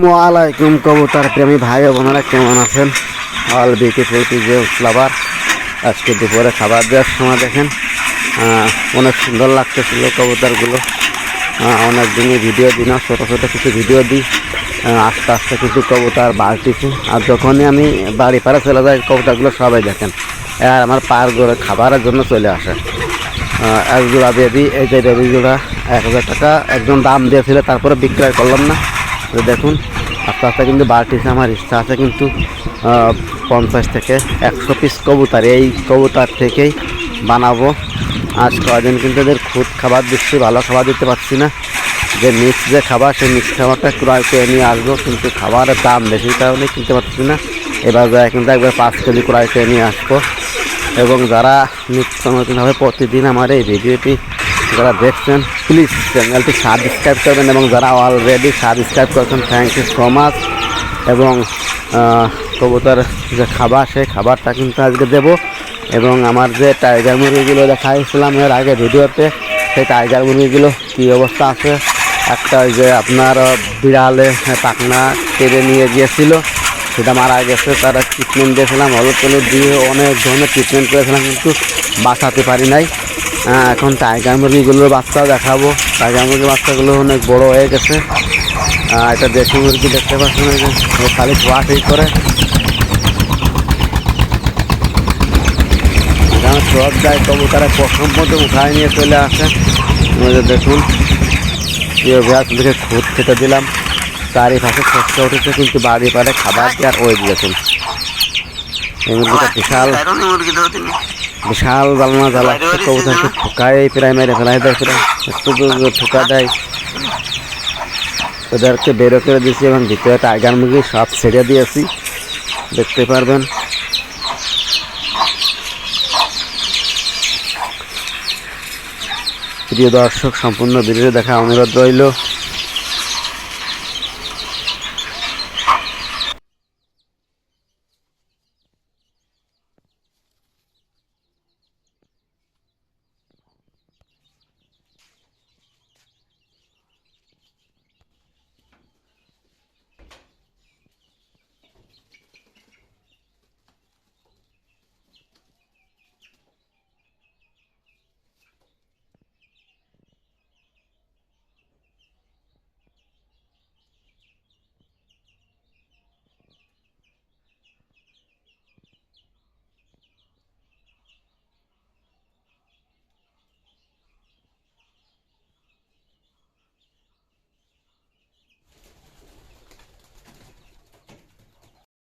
আসসালামু আলাইকুম কবুতর প্রেমী ভাই বোনেরা কেমন আছেন? অল বিউটিফুল পিজে ফ্লাভার আজকে দুপুরে খাবার দেওয়ার সময় দেখেন অনেক সুন্দর লাগতেছিল কবুতরগুলো। অনেক দিনই ভিডিও দিই না ছোটো ছোটো কিছু ভিডিও দিই। আস্তে আস্তে কিছু কবুতর বাড়তিছে। আর যখনই আমি বাড়ি পাড়ে চলে যাই কবুতরগুলো সবাই দেখেন আর আমার পার করে খাবারের জন্য চলে আসে। আহ, এক জোড়া বেবি এই যে বেবি জোড়া এক হাজার টাকা একজন দাম দিয়েছিল তারপরে বিক্রয় করলাম না। তো দেখুন, আস্তে আস্তে কিন্তু বাড়তিছে আমার ইচ্ছা আছে কিন্তু পঞ্চাশ থেকে একশো পিস কবুতর। এই কবুতর থেকেই বানাবো। আজ কয়দিন কিন্তু এদের খুদ খাবার দিচ্ছি, ভালো খাবার দিতে পারছি না। যে মিক্স যে খাবার, সেই মিক্স খাবারটা ক্রয় করে নিয়ে আসব, কিন্তু খাবারের দাম বেশি কারণে কিনতে পারছি না। এবার যায় কিন্তু একবার পাঁচ কেজি ক্রয় করে নিয়ে আসব। এবং যারা নিত্য নতুনভাবে প্রতিদিন আমার এই ভিডিওটি যারা দেখছেন প্লিজ চ্যানেলটি সাবস্ক্রাইব করবেন এবং যারা অলরেডি সাবস্ক্রাইব করছেন থ্যাংক ইউ সো মাচ এবং কবুতর যে খাবার, সেই খাবারটা কিন্তু আজকে দেব। এবং আমার যে টাইগার মুরগিগুলো দেখাইছিলাম এর আগে ভিডিওতে, সেই টাইগার মুরগিগুলো কী অবস্থা আছে? একটা ওই যে আপনার বিড়ালে পাখনা কেড়ে নিয়ে গিয়েছিল। সেটা মারা গেছে, তারা ট্রিটমেন্ট দিয়েছিলাম। অল্প করে দিয়ে অনেক ধরনের ট্রিটমেন্ট করেছিলাম, কিন্তু বাঁচাতে পারি নাই। আহ, এখন টাইগার মুরগিগুলোর বাচ্চা দেখাবো। টাইগার মুরগির বাচ্চাগুলো অনেক বড় হয়ে গেছে। আহ, এটা দেশি মুরগি দেখতে পাচ্ছেন খালি ধোয়াশই করে। এখানে সব যায় কবুতারা প্রথম মধ্যে উঠায় নিয়ে চলে আসে। দেখুন ভ্যাস দেখে খুদ খেতে দিলাম। চারিপাশে শস্য উঠেছে কিন্তু বাড়ি পাড়ে খাবার দিয়ে আর ওই দিয়েছেন এই মুরগিটা বিশাল। বিশাল জ্বালনা জ্বালা কবুতরকে ঠোকায় প্রায় মেরে ফেলাই দেয় প্রায় একটু দূর ঠোকা দেয়। ওদেরকে বেরো করে দিয়েছি এবং ভিতরে টাইগার মুরগি সব ছেড়ে দিয়েছি। দেখতে পারবেন। প্রিয় দর্শক সম্পূর্ণ ভিডিও দেখা অনুরোধ রইল।